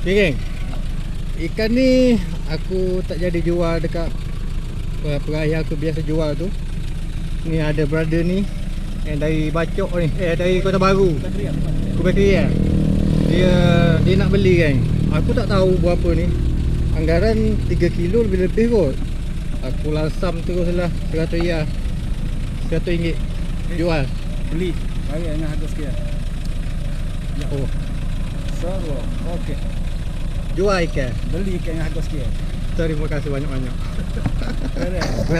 Okay geng. Ikan ni Aku tak jadi jual dekat uh, Peraya aku biasa jual tu. Ni ada brother ni Yang dari Bacok ni. Eh dari Kota Baru. Kubekri ya Dia Dia nak beli kan Aku tak tahu berapa ni. Anggaran 3 kilo lebih-lebih kot. Aku lansam terus lah 100 riyal. 100 ringgit. Jual. Beli. Bayar dengan harga sekian. Oh. Sewa. Okey. Jual ikan. Beli ikan dengan harga sekian. Terima kasih banyak-banyak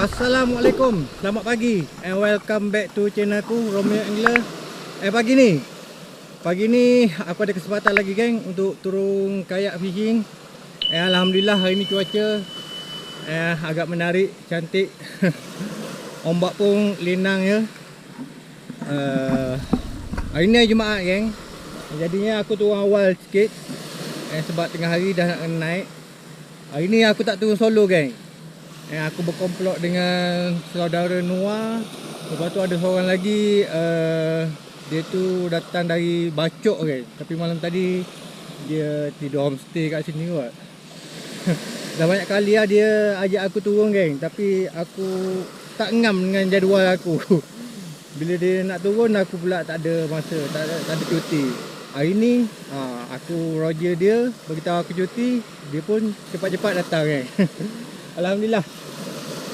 Assalamualaikum. Selamat pagi. And welcome back to channel aku Romeo Angler. Eh pagi ni. Pagi ni aku ada kesempatan lagi geng Untuk turun kayak fishing. Eh Alhamdulillah hari ni cuaca Eh agak menarik Cantik. Ombak pun linang ya. Uh, Hari ni Jumaat geng. Jadinya aku turun awal sikit. Eh sebab tengah hari dah nak naik. Hari ni aku tak turun solo geng yang aku berkomplot dengan saudara Noah. Lepas tu ada seorang lagi uh, Dia tu datang dari Bacok kan Tapi malam tadi Dia tidur homestay kat sini kot. Dah banyak kali lah dia ajak aku turun geng. Tapi aku tak ngam dengan jadual aku. Bila dia nak turun aku pula tak ada masa Tak ada, tak ada cuti. Hari ni ha, aku Roger dia Beritahu aku cuti Dia pun cepat-cepat datang kan Alhamdulillah.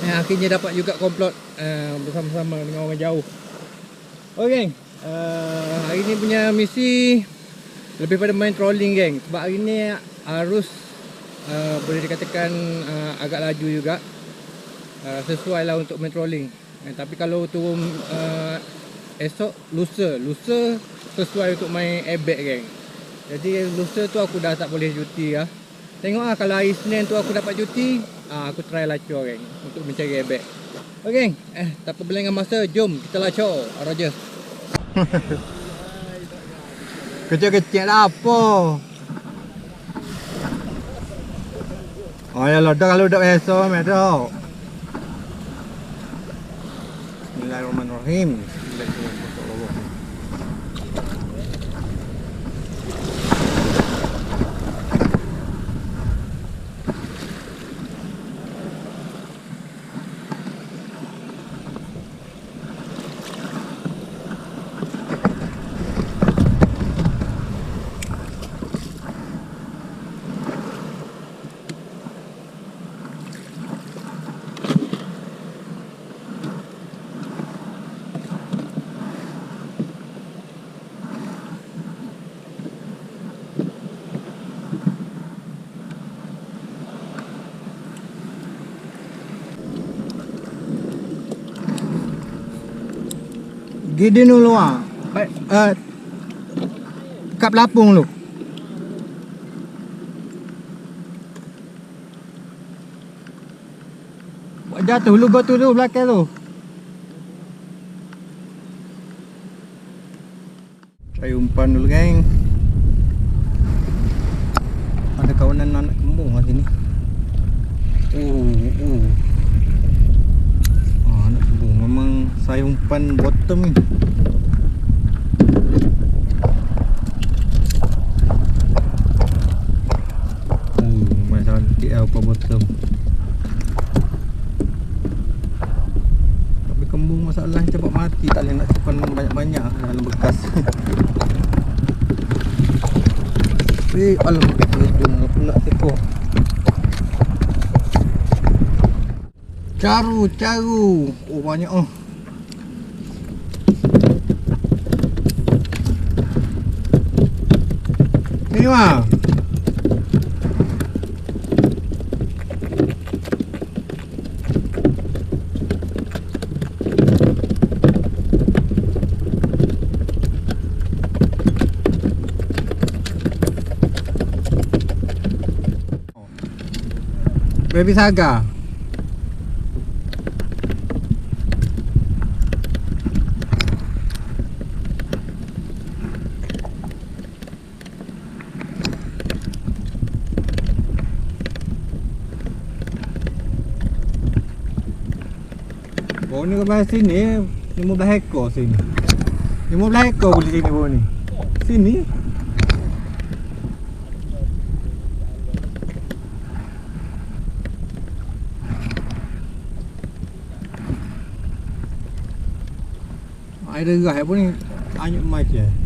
Eh, Akhirnya dapat juga komplot uh, Bersama-sama dengan orang jauh. Okay uh, Hari ni punya misi Lebih pada main trolling geng. Sebab hari ni arus uh, Boleh dikatakan uh, agak laju juga. Uh, Sesuai lah untuk main trolling. Eh, Tapi kalau turun uh, Esok lusa. Lusa sesuai untuk main airbag geng. Jadi lusa tu aku dah tak boleh cuti lah. Tengok lah kalau hari Senin tu aku dapat cuti ah, Aku try lacur geng Untuk mencari airbag Okay eh, Tak apa berlengah masa Jom kita lacur Roger. Kecil-kecil lah apa? Oh ya dah kalau dah biasa Medok Bismillahirrahmanirrahim Gidi nu luar. Baik, uh, kat Lapung lu. Buat jatuh lu go tu tu belakang tu. Cari umpan dulu geng. Ada kawanan anak kembung kat sini. Oh, oh. Ah, anak kembung memang saya umpan bottom ni. Cantik lah umpan bottom. Tapi kembung masalah cepat mati tak boleh nak simpan banyak-banyak dalam bekas. Eh, alam hidung pula tekor. Caru, caru. Oh, banyak oh. Ni mah. Baby Saga. Oh ni kau sini 15 ekor sini. 15 ekor boleh sini bawah ni. Sini. Ada gerah pun ni anyuk mai je. Adakah dia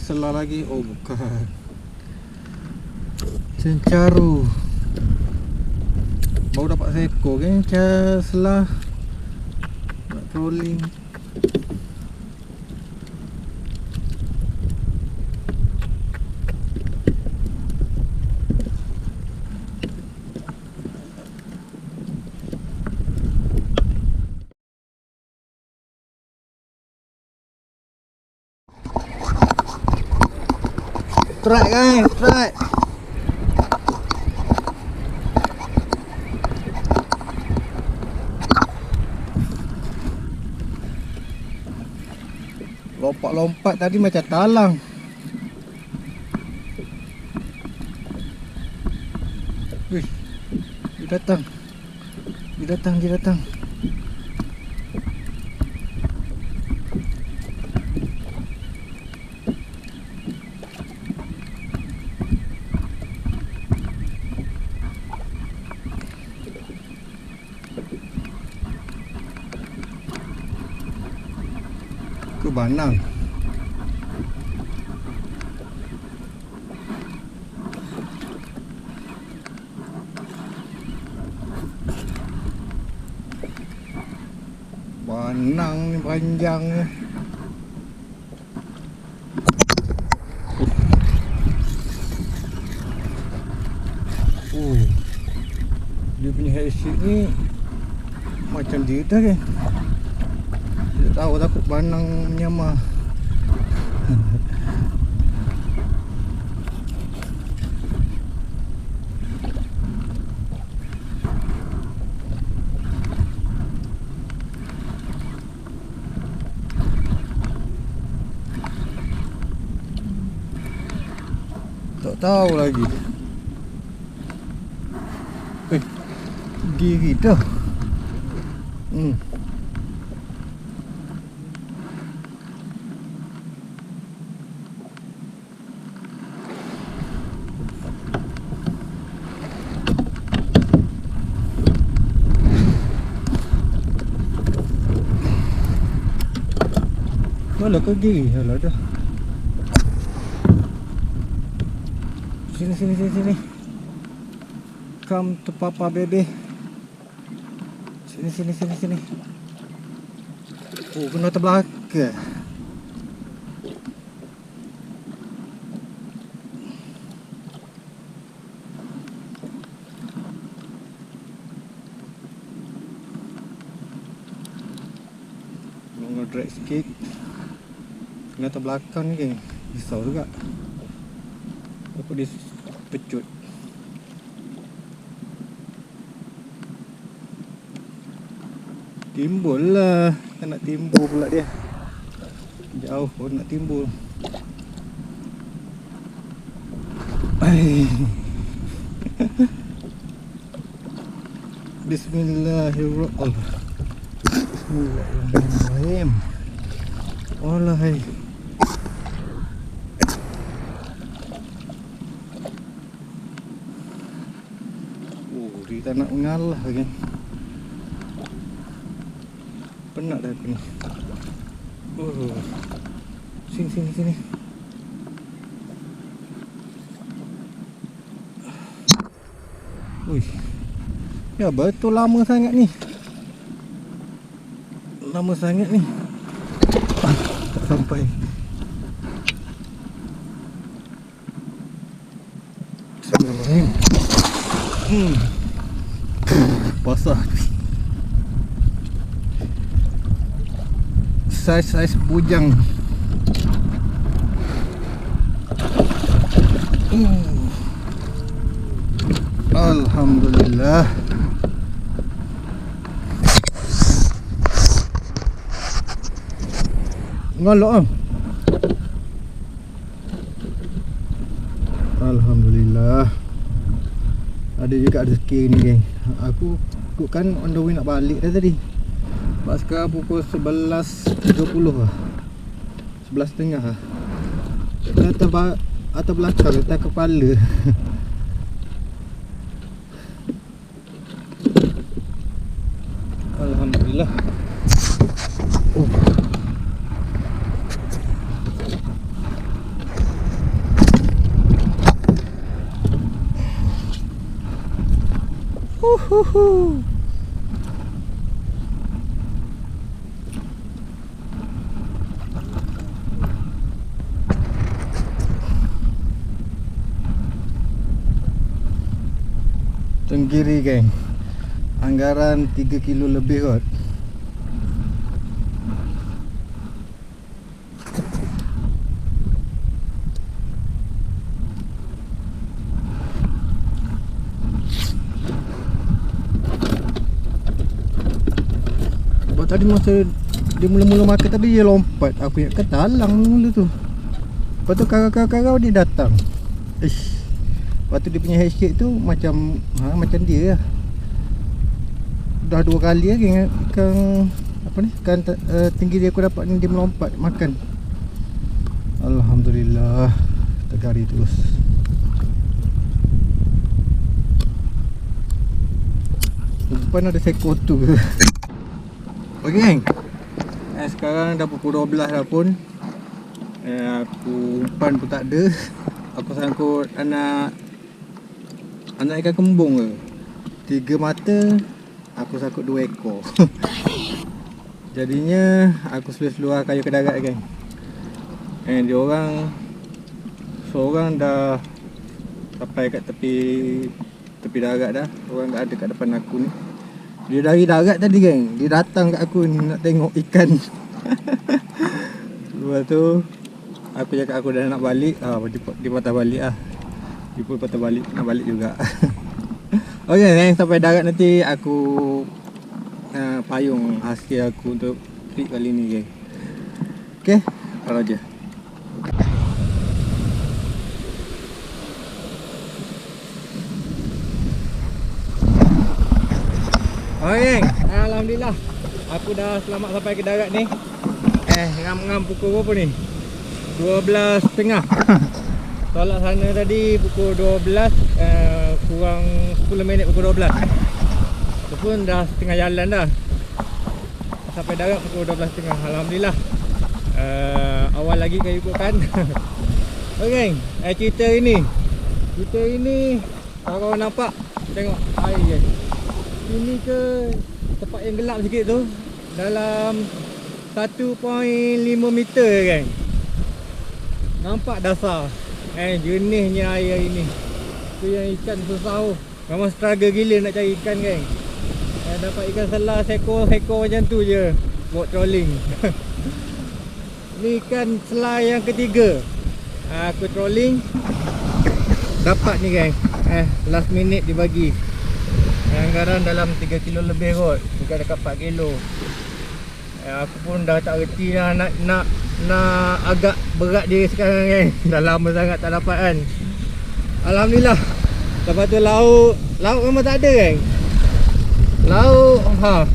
selah lagi? Oh bukan. Cencaru Baru dapat seekor kan Cencaru selah. Nak trolling Try guys, try Lompat-lompat tadi macam talang. Wih Dia datang. Dia datang, dia datang Banang. Banang ni panjang ni. Dia punya headset ni macam dia dah kan. Tidak tahu takut banang menyamar Tak tahu lagi. Eh Gigi dah. Hmm ke gigi? Alah dah. Sini sini sini sini. Welcome to Papa Baby. Sini sini sini sini. Oh, kena terbelakang. Kena terbelakang ni geng. Risau juga. Apa dia pecut. Timbul lah Tak nak timbul pula dia Jauh pun nak timbul. Bismillahirrahmanirrahim Bismillahirrahmanirrahim Walai Tak nak mengalah kan Penat dah ni. Oh. Sini sini sini. Ui. Ya betul lama sangat ni. Lama sangat ni. Ah, Tak sampai. Bismillahirrahmanirrahim. Hmm Saiz-saiz bujang Hmm. Alhamdulillah Ngalok ah. Alhamdulillah Ada juga rezeki ni geng Aku aku kan on the way nak balik dah tadi Sebab sekarang pukul 11.30 lah. 11.30 lah. Atas, ba- atas belakang atas kepala Tenggiri geng. Anggaran 3 kilo lebih kot. Sebab tadi masa dia mula-mula makan tadi dia lompat. Aku ingat kan dalang mula tu. Lepas tu karau-karau dia datang. Ish Lepas tu dia punya handshake tu macam ha, macam dia lah. Dah dua kali lagi kan, kan apa ni kan uh, tinggi dia aku dapat ni dia melompat makan. Alhamdulillah tergari terus. Depan ada seekor tu. Okey geng eh, Sekarang dah pukul 12 dah pun. Eh, Aku umpan pun tak ada. Aku sangkut anak Anak ikan kembung ke? Tiga mata Aku sangkut dua ekor. Jadinya Aku seluar-seluar kayu ke darat kan Eh dia orang Seorang dah Sampai kat tepi Tepi darat dah. Orang dah ada kat depan aku ni. Dia dari darat tadi kan Dia datang kat aku ni Nak tengok ikan. Lepas tu Aku cakap aku dah nak balik. Ah, dia, patah balik lah Dia pun patah balik Nak balik juga. Okay okay sampai darat nanti Aku uh, Payung hasil aku untuk Trip kali ni okay? Okay Kalau je Okay Alhamdulillah. Aku dah selamat sampai ke darat ni. Eh ngam-ngam pukul berapa ni? 12.30 Tolak sana tadi pukul 12 uh, Kurang 10 minit pukul 12 Itu pun dah setengah jalan dah. Sampai darat pukul 12.30 Alhamdulillah. Uh, Awal lagi kan ikutkan. Ok eh, cerita ini. Cerita ini Kalau nampak? Tengok air guys. Ini ke tempat yang gelap sikit tu? Dalam 1.5 meter kan. Nampak dasar. Eh jernihnya air ini. Tu yang ikan susah tu. Memang struggle gila nak cari ikan kan. Eh, dapat ikan selah sekor-sekor macam tu je. Buat trolling. Ni ikan selah yang ketiga. Ah, Aku trolling dapat ni geng eh last minute dibagi kadang-kadang dalam 3 kilo lebih kot bukan dekat 4 kilo eh, aku pun dah tak reti lah nak nak nak agak berat diri sekarang geng dah lama sangat tak dapat kan. Alhamdulillah. Lepas tu lauk. Lauk memang tak ada geng lauk ha.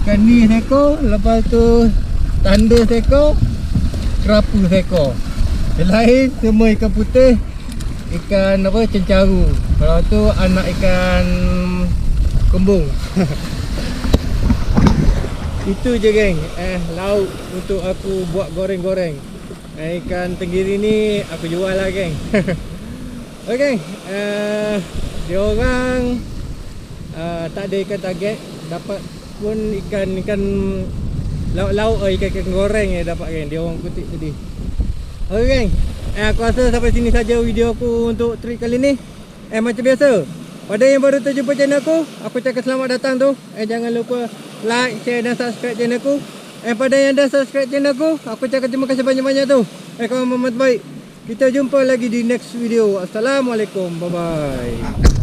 Ikan ni seekor lepas tu tanda seekor kerapu seekor. Yang lain semua ikan putih ikan apa cencaru kalau tu anak ikan kembung itu je geng. Eh lauk untuk aku buat goreng-goreng. Eh, ikan tenggiri ni aku jual lah geng. Ok geng. Eh, dia orang uh, tak ada ikan target dapat pun ikan ikan lauk-lauk eh, ikan-ikan goreng yang dapat geng. Dia orang kutip tadi. Ok geng. Eh, aku rasa sampai sini saja video aku untuk trip kali ni. Eh, macam biasa. Pada yang baru terjumpa channel aku, aku cakap selamat datang tu. Eh, jangan lupa like, share dan subscribe channel aku. Eh, pada yang dah subscribe channel aku, aku cakap terima kasih banyak-banyak tu. Eh, kawan mamat baik. Kita jumpa lagi di next video. Assalamualaikum. Bye-bye.